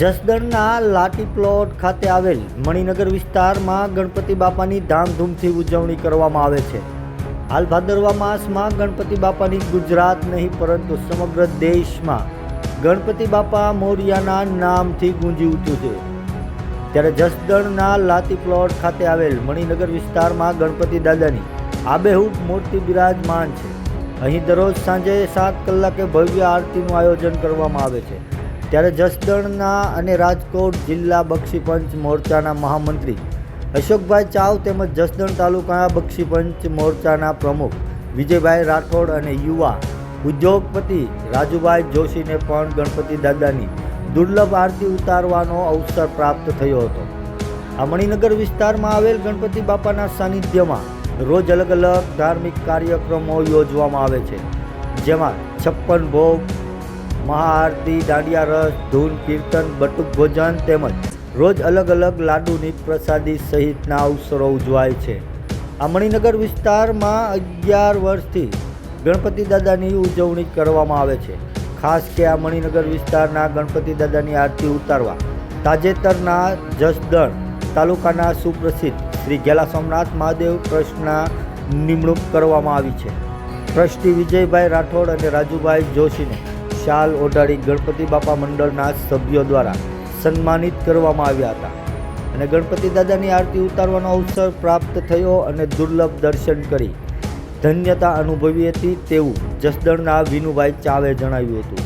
જસદણના લાટી plot ખાતે આવેલ મણિનગર વિસ્તારમાં ગણપતિ બાપાની ધામધૂમથી ઉજવણી કરવામાં આવે છે. હાલ ભાદરવા માસમાં ગણપતિ બાપાની ગુજરાત નહીં, પરંતુ સમગ્ર દેશમાં ગણપતિ બાપા મોરિયાના નામથી ગુંજી ઉઠ્યું છે. ત્યારે જસદણના લાતી પ્લોટ ખાતે આવેલ મણિનગર વિસ્તારમાં ગણપતિ દાદાની આબેહૂબ મૂર્તિ બિરાજમાન છે. અહીં દરરોજ સાંજે સાત કલાકે ભવ્ય આરતીનું આયોજન કરવામાં આવે છે. ત્યારે જસદણના અને રાજકોટ જિલ્લા બક્ષીપંચ મોરચાના મહામંત્રી અશોકભાઈ ચાવ તેમજ જસદણ તાલુકા બક્ષીપંચ મોરચાના પ્રમુખ વિજયભાઈ રાઠોડ અને યુવા ઉદ્યોગપતિ રાજુભાઈ જોશીને પણ ગણપતિ દાદાની દુર્લભ આરતી ઉતારવાનો અવસર પ્રાપ્ત થયો હતો. આ મણિનગર વિસ્તારમાં આવેલ ગણપતિ બાપાના સાનિધ્યમાં રોજ અલગ અલગ ધાર્મિક કાર્યક્રમો યોજવામાં આવે છે. જેમાં છપ્પન ભોગ મહાઆરતી દાંડિયા રસ, ધૂન, કીર્તન, બટુક ભોજન તેમજ રોજ અલગ અલગ લાડુની પ્રસાદી સહિતના અવસરો ઉજવાય છે. આ મણિનગર વિસ્તારમાં અગિયાર વર્ષથી ગણપતિ દાદાની ઉજવણી કરવામાં આવે છે. ખાસ કે આ મણિનગર વિસ્તારના ગણપતિ દાદાની આરતી ઉતારવા તાજેતરના જસદણ તાલુકાના સુપ્રસિદ્ધ શ્રી ગેલા સોમનાથ મહાદેવ ટ્રસ્ટના નિમણૂક કરવામાં આવી છે. ટ્રસ્ટી વિજયભાઈ રાઠોડ અને રાજુભાઈ જોશીને શાલ ઓઢાડી ગણપતિ બાપા મંડળના સભ્યો દ્વારા સન્માનિત કરવામાં આવ્યા હતા અને ગણપતિ દાદાની આરતી ઉતારવાનો અવસર પ્રાપ્ત થયો અને દુર્લભ દર્શન કરી ધન્યતા અનુભવી હતી તેવું જસદણના વિનુભાઈ ચાવે જણાવ્યું હતું.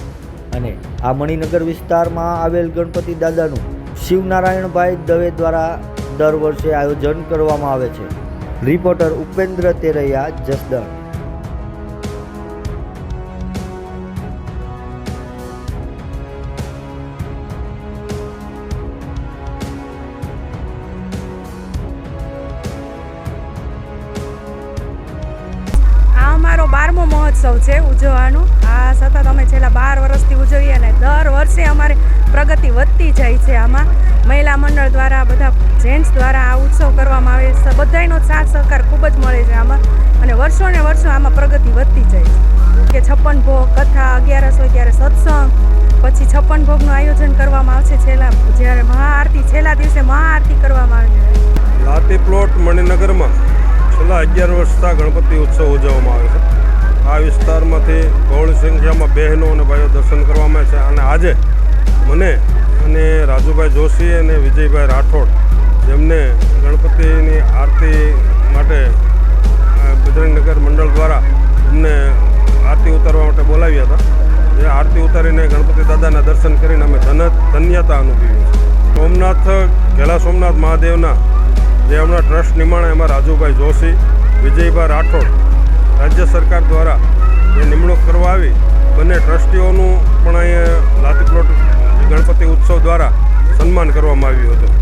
અને આ મણિનગર વિસ્તારમાં આવેલ ગણપતિ દાદાનું શિવનારાયણભાઈ દવે દ્વારા દર વર્ષે આયોજન કરવામાં આવે છે. રિપોર્ટર ઉપેન્દ્ર તેરૈયા, જસદણ. બારમો મહોત્સવ છે ઉજવવાનો. આ સતત અમે છેલ્લા બાર વર્ષથી ઉજવીએ અને દર વર્ષે અમારી પ્રગતિ વધતી જાય છે આમાં. મહિલા મંડળ દ્વારા, બધા જેન્ટ્સ દ્વારા આ ઉત્સવ કરવામાં આવે છે. બધાયનો સાથ સહકાર ખૂબ જ મળે છે આમાં. અને વર્ષો ને વર્ષો આમાં પ્રગતિ વધતી જાય છે. કે છપ્પન ભોગ, કથા, અગિયારસ ત્યારે સત્સંગ. પછી છપ્પન ભોગનું આયોજન કરવામાં આવશે છેલ્લા, જ્યારે મહાઆરતી, છેલ્લા દિવસે મહાઆરતી કરવામાં આવે. લાતી પ્લોટ મણિનગરમાં છેલ્લા અગિયાર વર્ષથી ગણપતિ ઉત્સવ ઉજવવામાં આવે છે. આ વિસ્તારમાંથી બહોળી સંખ્યામાં બહેનો અને ભાઈઓ દર્શન કરવામાં છે. અને આજે મને અને રાજુભાઈ જોશી અને વિજયભાઈ રાઠોડ જેમને ગણપતિની આરતી માટે બજરંગનગર મંડળ દ્વારા અમને આરતી ઉતારવા માટે બોલાવ્યા હતા. એ આરતી ઉતારીને ગણપતિ દાદાના દર્શન કરીને અમે ધન, ધન્યતા અનુભવી સોમનાથ, ઘેલા સોમનાથ મહાદેવના જે હમણાં ટ્રસ્ટ નિમાણે એમાં રાજુભાઈ જોશી, વિજયભાઈ રાઠોડ રાજ્ય સરકાર દ્વારા જે નિમણૂક કરવા આવી, બંને ટ્રસ્ટીઓનું પણ અહીંયા લાતી પ્લોટ ગણપતિ ઉત્સવ દ્વારા સન્માન કરવામાં આવ્યું હતું.